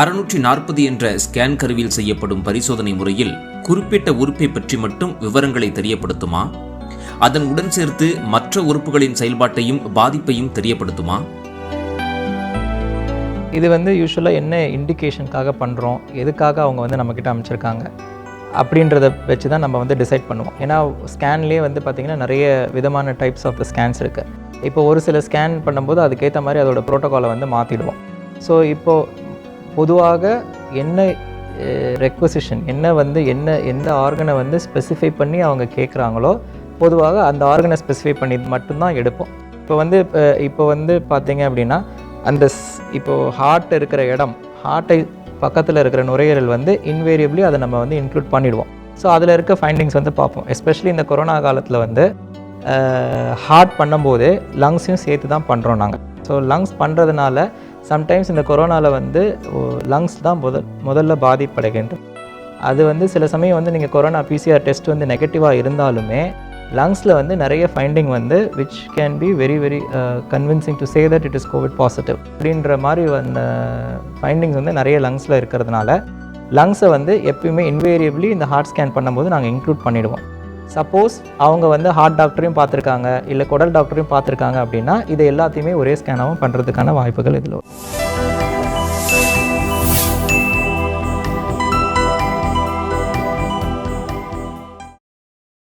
அறுநூற்றி நாற்பது என்ற ஸ்கேன் கருவியில் செய்யப்படும் பரிசோதனை முறையில் குறிப்பிட்ட உறுப்பை பற்றி மட்டும் விவரங்களை தெரியப்படுத்துமா? அதன் உடன் சேர்த்து மற்ற உறுப்புகளின் செயல்பாட்டையும் பாதிப்பையும் தெரியப்படுத்துமா? இது வந்து யூஸ்வலாக என்ன இண்டிகேஷனுக்காக பண்ணுறோம் எதுக்காக அவங்க வந்து நம்மக்கிட்ட அமைச்சிருக்காங்க? அப்படின்றத வச்சு தான் நம்ம வந்து டிசைட் பண்ணுவோம். ஏன்னா ஸ்கேன்லேயே வந்து பார்த்திங்கன்னா நிறைய விதமான டைப்ஸ் ஆஃப் ஸ்கேன்ஸ் இருக்குது இப்போ ஒரு சில ஸ்கேன் பண்ணும்போது அதுக்கேற்ற மாதிரி அதோட ப்ரோட்டோக்காலை வந்து மாற்றிடுவோம் ஸோ இப்போது பொதுவாக என்ன ரெக்வசிஷன் என்ன வந்து என்ன எந்த ஆர்கனை வந்து ஸ்பெசிஃபை பண்ணி அவங்க கேட்குறாங்களோ பொதுவாக அந்த ஆர்கனை ஸ்பெசிஃபை பண்ணி மட்டும்தான் எடுப்போம். இப்போ வந்து இப்போ வந்து பார்த்தீங்க அப்படின்னா அந்த ஸ்- இப்போ ஹார்ட் இருக்கிற இடம் ஹார்ட்டை பக்கத்தில் இருக்கிற நுரையீரல் வந்து இன்வேரியபிளி அதை நம்ம வந்து இன்க்ளூட் பண்ணிடுவோம். ஸோ அதில் இருக்க ஃபைண்டிங்ஸ் வந்து பார்ப்போம். எஸ்பெஷலி இந்த கொரோனா காலத்தில் வந்து ஹார்ட் பண்ணும்போது லங்ஸையும் சேர்த்து தான் பண்ணுறோம் நாங்கள் ஸோ லங்ஸ் பண்ணுறதுனால சம்டைம்ஸ் இந்த கொரோனாவில் வந்து லங்ஸ் தான் முதல் முதல்ல பாதிப்படைகின்றது அது வந்து சில சமயம் வந்து நீங்கள் கொரோனா பிசிஆர் டெஸ்ட் வந்து நெகட்டிவாக இருந்தாலுமே லங்ஸில் வந்து நிறைய ஃபைண்டிங் வந்து which can be very very convincing to say that it is COVID positive அப்படின்ற மாதிரி வந்த ஃபைண்டிங்ஸ் வந்து நிறைய லங்ஸில் இருக்கிறதுனால லங்ஸை வந்து எப்பயுமே இன்வேரியபிளி இந்த ஹார்ட் ஸ்கேன் பண்ணும்போது நாங்கள் இன்க்ளூட் பண்ணிவிடுவோம் சப்போஸ் அவங்க வந்து ஹார்ட் டாக்டரையும் பார்த்துருக்காங்க இல்லை குடல் டாக்டரையும் பார்த்துருக்காங்க அப்படின்னா இது எல்லாத்தையுமே ஒரே ஸ்கேனாகவும் பண்ணுறதுக்கான வாய்ப்புகள் இதில்